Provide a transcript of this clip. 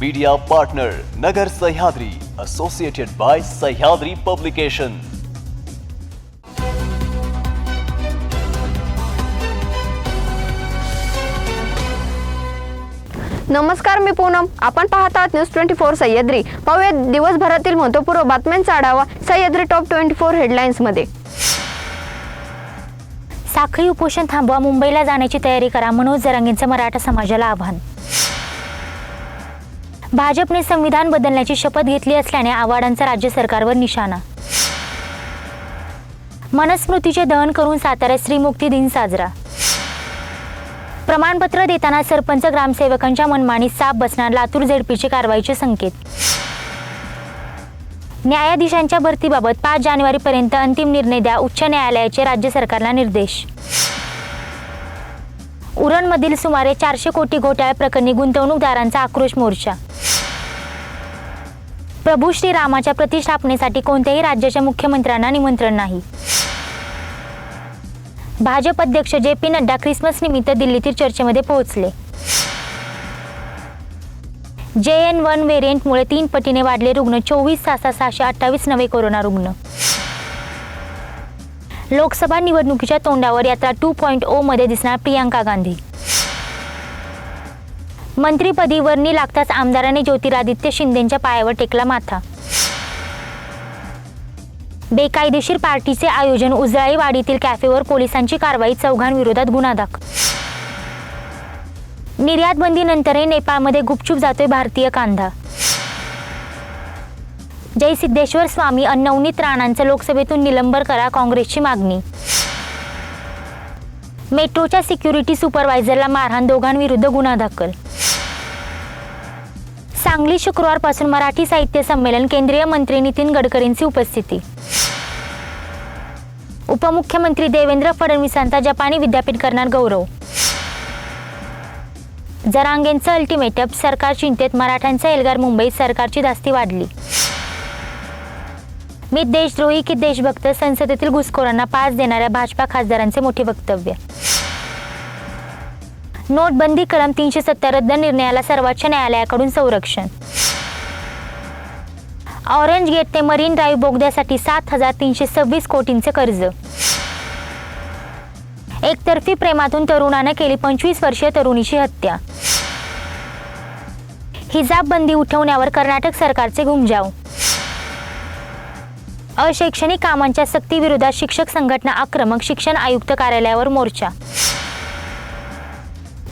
Media partner Nagar Sahyadri associated by Sahyadri publication नमस्कार मी पूनम. आपण पाहत आहात न्यूज ट्वेंटी फोर सह्याद्री. पाहूया दिवसभरातील महत्वपूर्व बातम्यांचा आढावा सह्याद्री टॉप ट्वेंटी फोर हेडलाईन्समध्ये साखळी उपोषण थांबवा मुंबईला जाण्याची तयारी करा मनोज जरांगेंचं मराठा समाजाला आव्हान. भाजपने संविधान बदलण्याची शपथ घेतली असल्याने आव्हाडांचा राज्य सरकारवर निशाणा. मनस्मृतीचे दहन करून साताऱ्यात श्रीमुक्ती दिन साजरा. प्रमाणपत्र देताना सरपंच ग्रामसेवकांच्या मनमानीत साप बसणार लातूर झेडपीचे कारवाईचे संकेत. न्यायाधीशांच्या भरतीबाबत पाच जानेवारीपर्यंत अंतिम निर्णय द्या उच्च न्यायालयाचे राज्य सरकारला निर्देश. उरणमधील सुमारे चारशे कोटी घोटाळ्या प्रकरणी गुंतवणूकदारांचा आक्रोश मोर्चा. प्रभू श्रीरामाच्या प्रतिष्ठापनेसाठी कोणत्याही राज्याच्या मुख्यमंत्र्यांना निमंत्रण नाही. भाजप अध्यक्ष जे पी नड्डा ख्रिसमस निमित्त दिल्लीतील चर्चेमध्ये पोहोचले. जे एन वन व्हेरियंटमुळे तीन पटीने वाढले रुग्ण चोवीस सहा सहाशे अठ्ठावीस नवे कोरोना रुग्ण. लोकसभा निवडणुकीच्या तोंडावर यात्रा टू पॉईंट ओ मध्ये दिसणार प्रियांका गांधी. मंत्रीपदी वर्णी लागताच आमदाराने ज्योतिरादित्य शिंदेच्या पायावर टेकला माथा. बेकायदेशीर पार्टीचे आयोजन उजळाईवाडीतील कॅफेवर पोलिसांची कारवाई चौघांविरोधात गुन्हा दाखल. निर्यात बंदीनंतरही नेपाळमध्ये गुपचूप जातोय भारतीय कांदा. जय सिद्धेश्वर स्वामी नवनीत राणांचं लोकसभेतून निलंबन करा काँग्रेसची मागणी. मेट्रोच्या सिक्युरिटी सुपरवायझरला मारहाण दोघांविरुद्ध गुन्हा दाखल. सांगली शुक्रवारपासून मराठी साहित्य संमेलन केंद्रीय मंत्री नितीन गडकरींची उपस्थिती. उपमुख्यमंत्री देवेंद्र फडणवीसांचा जपानी विद्यापीठ करणार गौरव. जरांगेंचं अल्टिमेटअप सरकार चिंतेत मराठ्यांचा एल्गार मुंबईत सरकारची धास्ती वाढली. मी देशद्रोही की देशभक्त संसदेतील घुसखोरांना पास देणाऱ्या भाजपा खासदारांचे मोठे वक्तव्य. नोटबंदी कलम तीनशे सत्तर रद्द निर्णयाला सर्वोच्च न्यायालयाकडून संरक्षण. ऑरेंज गेट ते मरीन ड्राईव्ह बोगद्यासाठी सात हजार तीनशे सव्वीस कोटींचे कर्ज. एकतर्फी प्रेमातून तरुणानं केली पंचवीस वर्षीय तरुणीची हत्या. हिजाब बंदी उठवण्यावर कर्नाटक सरकारचे घुमजाव. अशैक्षणिक कामांच्या सक्तीविरोधात शिक्षक संघटना आक्रमक शिक्षण आयुक्त कार्यालयावर मोर्चा.